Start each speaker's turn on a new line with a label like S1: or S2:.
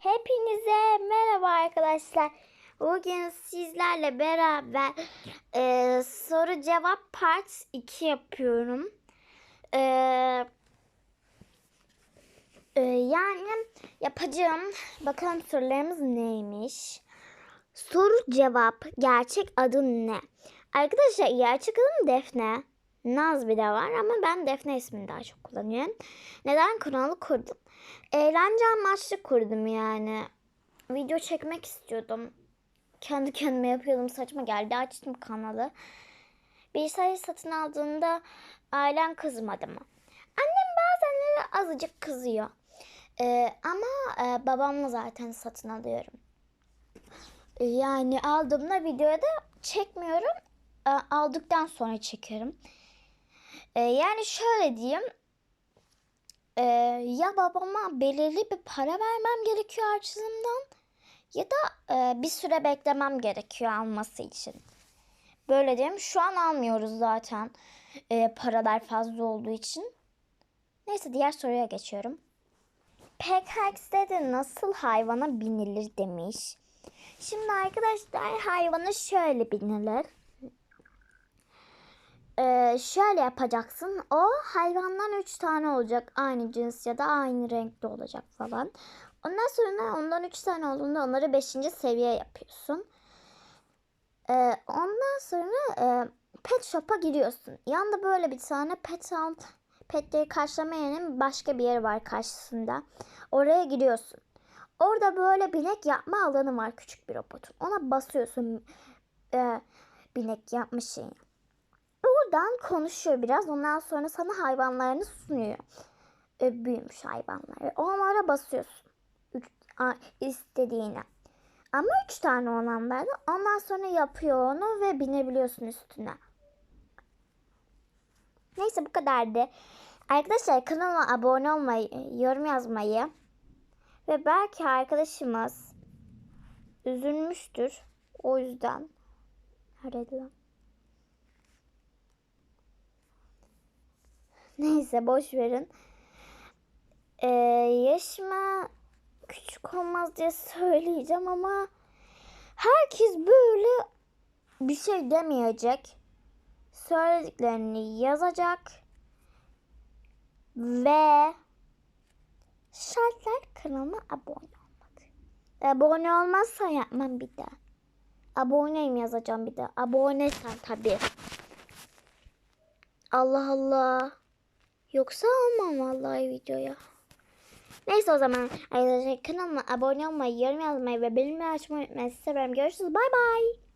S1: Hepinize merhaba arkadaşlar. Bugün sizlerle beraber e, soru cevap part 2 yapıyorum. E, e, yani yapacağım. Bakalım sorularımız neymiş. Soru cevap gerçek adın ne? Arkadaşlar gerçek adım Defne. Naz bir de var ama ben Defne ismini daha çok kullanıyorum. Neden kanalı kurdum? Eğlence amaçlı kurdum yani. Video çekmek istiyordum. Kendi kendime yapıyordum saçma geldi açtım kanalı. Bilgisayarı satın aldığında ailem kızmadı mı? Annem bazenleri azıcık kızıyor. Ee, ama e, babamla zaten satın alıyorum. Yani aldığımda videoda çekmiyorum. e, Aldıktan sonra çekiyorum. Ee, yani şöyle diyeyim. Ee, ya babama belirli bir para vermem gerekiyor harçlığımdan ya da e, bir süre beklemem gerekiyor alması için. Böyle diyeyim. Şu an almıyoruz zaten e, paralar fazla olduğu için. Neyse diğer soruya geçiyorum. PKX'de de nasıl hayvana binilir demiş. Şimdi arkadaşlar hayvana şöyle binilir. Ee, şöyle yapacaksın. O hayvandan 3 tane olacak. Aynı cins ya da aynı renkte olacak falan. Ondan sonra ondan 3 tane olduğunda onları 5. seviye yapıyorsun. Ee, ondan sonra e, pet shop'a giriyorsun. Yanında böyle bir tane pet al, petleri karşılama yerinin başka bir yeri var karşısında. Oraya giriyorsun. Orada böyle binek yapma alanı var küçük bir robotun. Ona basıyorsun e, binek yapma şeyini. Oradan konuşuyor biraz. Ondan sonra sana hayvanlarını sunuyor. E, büyümüş hayvanları. Onlara basıyorsun. Üç, a, istediğine. Ama üç tane olanlarda ondan sonra yapıyor onu ve binebiliyorsun üstüne. Neyse bu kadardı. Arkadaşlar kanalıma abone olmayı, yorum yazmayı ve belki arkadaşımız üzülmüştür. O yüzden. Nerede lan? Neyse boş verin. Ee, yaşıma küçük olmaz diye söyleyeceğim ama herkes böyle bir şey demeyecek. Söylediklerini yazacak. Ve şartlar kanalıma abone olmak. Abone olmazsa yapmam bir daha. Aboneyim yazacağım bir de. Aboneysen tabii. Allah Allah. Yoksa almam vallahi videoya. Neyse o zaman arkadaşlar kanalıma abone olmayı, yorum yazmayı ve bildirimleri açmayı unutmayın. Sizi seviyorum. Görüşürüz. Bay bay.